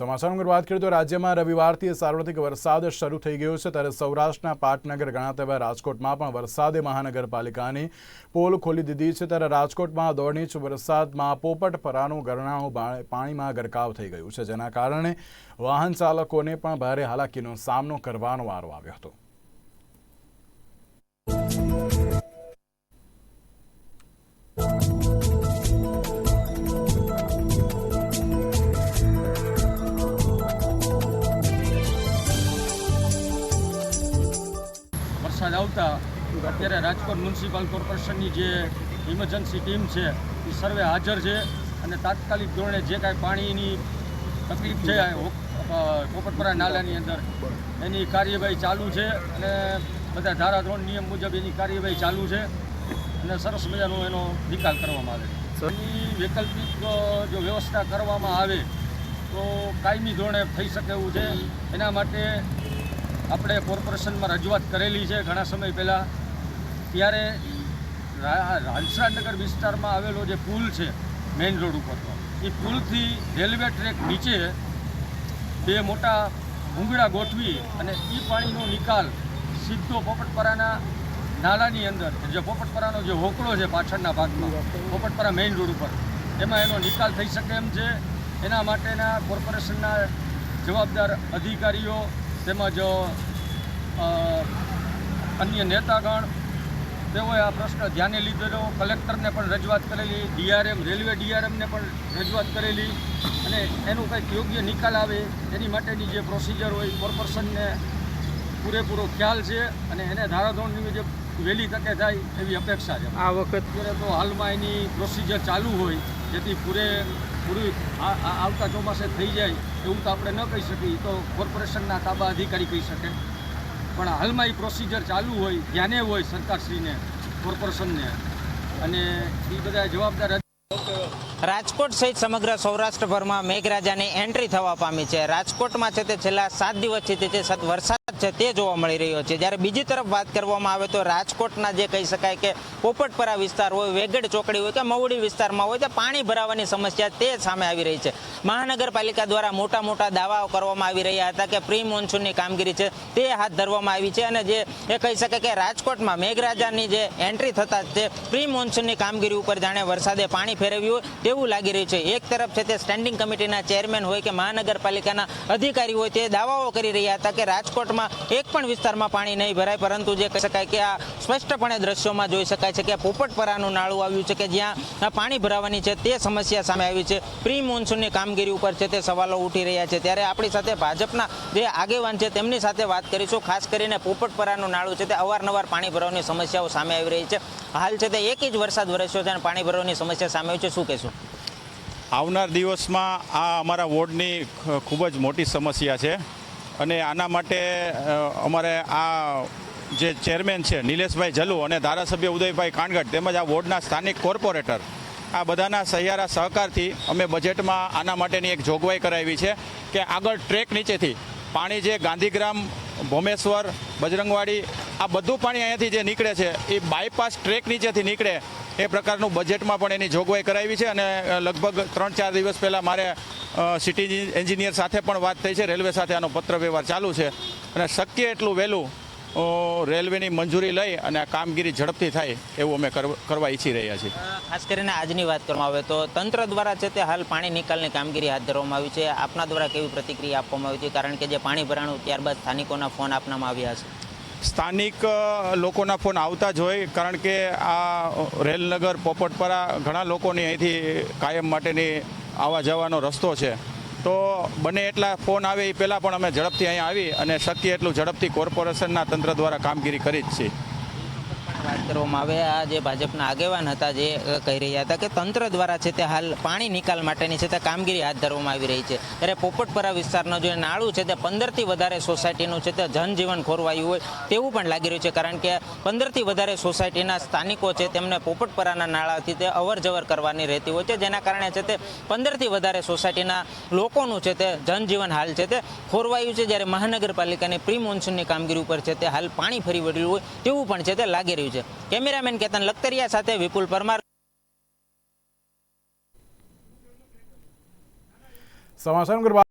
સમાચારમાં વાત કરીએ તો રાજ્યમાં રવિવારથી સાર્વત્રિક વરસાદ શરૂ થઈ ગયો છે. ત્યારે સૌરાષ્ટ્રના પાટનગર ગણાતા એવા રાજકોટમાં પણ વરસાદે મહાનગરપાલિકાની પોલ ખોલી દીધી છે. ત્યારે રાજકોટમાં દોઢ ઇંચ વરસાદમાં પોપટ ગરણાનું બા- પાણીમાં ગરકાવ થઈ ગયું છે. જેના કારણે વાહન ચાલકોને પણ ભારે હાલાકીનો સામનો કરવાનો વારો આવ્યો હતો. આવતા અત્યારે રાજકોટ મ્યુનિસિપલ કોર્પોરેશનની જે ઇમરજન્સી ટીમ છે, એ સર્વે હાજર છે અને તાત્કાલિક ધોરણે જે કાંઈ પાણીની તકલીફ છે પોપટપરા નાલાની અંદર, એની કાર્યવાહી ચાલુ છે અને બધા ધારાધોરણ નિયમ મુજબ એની કાર્યવાહી ચાલુ છે અને સરસ મજાનો એનો નિકાલ કરવામાં આવે એની વૈકલ્પિક જો વ્યવસ્થા કરવામાં આવે તો કાયમી ધોરણે થઈ શકે એવું છે. એના માટે આપણે કોર્પોરેશનમાં રજૂઆત કરેલી છે ઘણા સમય પહેલાં. ત્યારે હંસરાજનગર વિસ્તારમાં આવેલો જે પુલ છે, મેઇન રોડ ઉપરનો, એ પુલથી રેલવે ટ્રેક નીચે બે મોટા ભૂંગળા ગોઠવી અને એ પાણીનો નિકાલ સીધો પોપટપરાના નાલાની અંદર જે પોપટપરાનો જે હોકળો છે પાછળના ભાગમાં, પોપટપરા મેઇન રોડ ઉપર. એમાં એનો નિકાલ થઈ શકે એમ છે. એના માટેના કોર્પોરેશનના જવાબદાર અધિકારીઓ તેમજ અન્ય નેતાગણ તેઓએ આ પ્રશ્ન ધ્યાને લીધેલો. કલેક્ટરને પણ રજૂઆત કરેલી ડીઆરએમ રેલવે ડીઆરએમને પણ રજૂઆત કરેલી અને એનું કંઈક યોગ્ય નિકાલ આવે એની માટેની જે પ્રોસિજર હોય કોર્પોરેશનને પૂરેપૂરો ખ્યાલ છે અને એને ધારાધોરણની મુજબ વહેલી તકે થાય એવી અપેક્ષા છે. આ વખત તો હાલમાં એની પ્રોસિજર ચાલુ હોય જેથી પૂરે પૂરી આવતા ચોમાસે થઈ જાય એવું તો આપણે ન કહી શકીએ. તો કોર્પોરેશનના તાબા અધિકારી કહી શકે. પણ હાલમાં એ પ્રોસિજર ચાલુ હોય, ધ્યાને હોય સરકારશ્રીને, કોર્પોરેશનને. અને એ બધા જવાબદાર રાજકોટ સહિત સમગ્ર સૌરાષ્ટ્રભરમાં મેઘરાજાની એન્ટ્રી થવા પામી છે. રાજકોટમાં છે તે છેલ્લા સાત દિવસથી તે છે સત- વરસાદ છે તે જોવા મળી રહ્યો છે. જ્યારે બીજી તરફ વાત કરવામાં આવે તો રાજકોટના જે કહી શકાય કે પોપટપરા વિસ્તાર હોય, વેગડ ચોકડી હોય કે મવડી વિસ્તારમાં હોય તે પાણી ભરાવાની સમસ્યા તે સામે આવી રહી છે. મહાનગરપાલિકા દ્વારા મોટા મોટા દાવાઓ કરવામાં આવી રહ્યા હતા કે પ્રી મોન્સૂનની કામગીરી છે તે હાથ ધરવામાં આવી છે અને જે એ કહી શકાય કે રાજકોટમાં મેઘરાજાની જે એન્ટ્રી થતા તે પ્રી મોન્સૂનની કામગીરી ઉપર જાણે વરસાદે પાણી ફેરવ્યું હોય તેવું લાગી રહ્યું છે. એક તરફ છે તે સ્ટેન્ડિંગ કમિટીના ચેરમેન હોય કે મહાનગરપાલિકાના અધિકારી હોય તે દાવાઓ કરી રહ્યા હતા કે રાજકોટમાં એક પણ વિસ્તારમાં પાણી નહીં ભરાય, પરંતુ જે કહી શકાય કે આ સ્પષ્ટપણે દ્રશ્યોમાં જોઈ શકાય છે કે પોપટપરાનું નાળું આવ્યું છે કે જ્યાં પાણી ભરાવાની છે તે સમસ્યા સામે આવી છે. પ્રી મોન્સૂનની કામગીરી ઉપર છે તે સવાલો ઉઠી રહ્યા છે. ત્યારે આપણી સાથે ભાજપના જે આગેવાન છે તેમની સાથે વાત કરીશું. ખાસ કરીને પોપટપરાનું નાળું છે તે અવારનવાર પાણી ભરવાની સમસ્યાઓ સામે આવી રહી છે. હાલ છે તે એક જ વરસાદ વરસ્યો છે અને પાણી ભરવાની સમસ્યા સામે આવી છે. શું કહેશું? આવનાર દિવસમાં આ અમારા વોર્ડની ખૂબ જ મોટી સમસ્યા છે. અને આના માટે અમારે આ જે ચેરમેન છે, નિલેશભાઈ જલુ અને ધારાસભ્ય ઉદયભાઈ કાનગઢ તેમજ આ વોર્ડના સ્થાનિક કોર્પોરેટર, આ બધાના સહિયારા સહકારથી અમે બજેટમાં આના માટેની એક જોગવાઈ કરાવી છે કે આગળ ટ્રેક નીચેથી પાણી જે ગાંધીગ્રામ, ભોમેશ્વર, બજરંગવાડી આ બધું પાણી અહીંયાથી જે નીકળે છે, એ બાયપાસ ટ્રેક નીચેથી નીકળે એ પ્રકારનું બજેટમાં પણ એની જોગવાઈ કરાવી છે અને લગભગ ત્રણ ચાર દિવસ પહેલાં મારે સિટી એન્જિનિયર સાથે પણ વાત થઈ છે, રેલવે સાથે આનો પત્ર વ્યવહાર ચાલુ છે અને શક્ય એટલું વહેલું રેલવેની મંજૂરી લઈ અને આ કામગીરી ઝડપથી થાય એવું અમે કરવા ઈચ્છી રહ્યા છીએ. ખાસ કરીને આજની વાત કરવામાં આવે તો તંત્ર દ્વારા છે તે હાલ પાણી નિકાલની કામગીરી હાથ ધરવામાં આવી છે. આપના દ્વારા કેવી પ્રતિક્રિયા આપવામાં આવી છે? કારણ કે જે પાણી ભરાણું ત્યારબાદ સ્થાનિકોના ફોન આપવામાં આવ્યા છે. સ્થાનિક લોકોના ફોન આવતા જ હોય, કારણ કે આ રેલનગર, પોપટપરા ઘણા લોકોની અહીંથી કાયમ માટેની આવવા જવાનો રસ્તો છે. તો બને એટલા ફોન આવે એ પહેલાં પણ અમે ઝડપથી અહીંયા આવી અને શક્ય એટલું ઝડપથી કોર્પોરેશનના તંત્ર દ્વારા કામગીરી કરી જ છીએ. વાત કરવામાં આવે. આ જે ભાજપના આગેવાન હતા જે કહી રહ્યા હતા કે તંત્ર દ્વારા છે તે હાલ પાણી નિકાલ માટેની છે તે કામગીરી હાથ ધરવામાં આવી રહી છે. ત્યારે પોપટપરા વિસ્તારનું જે નાળું છે તે પંદરથી વધારે સોસાયટીનું છે તે જનજીવન ખોરવાયું હોય તેવું પણ લાગી રહ્યું છે. કારણ કે પંદરથી વધારે સોસાયટીના સ્થાનિકો છે તેમને પોપટપરાના નાળાથી તે અવર જવર કરવાની રહેતી હોય છે. જેના કારણે છે તે પંદરથી વધારે સોસાયટીના લોકોનું છે તે જનજીવન હાલ છે તે ખોરવાયું છે. જ્યારે મહાનગરપાલિકાની પ્રી મોન્સૂનની કામગીરી ઉપર છે તે હાલ પાણી ફરી વળ્યું હોય તેવું પણ છે તે લાગી રહ્યું છે. કેમેરામેન કેતન લખતરિયા સાથે વિપુલ પરમાર. સમાચાર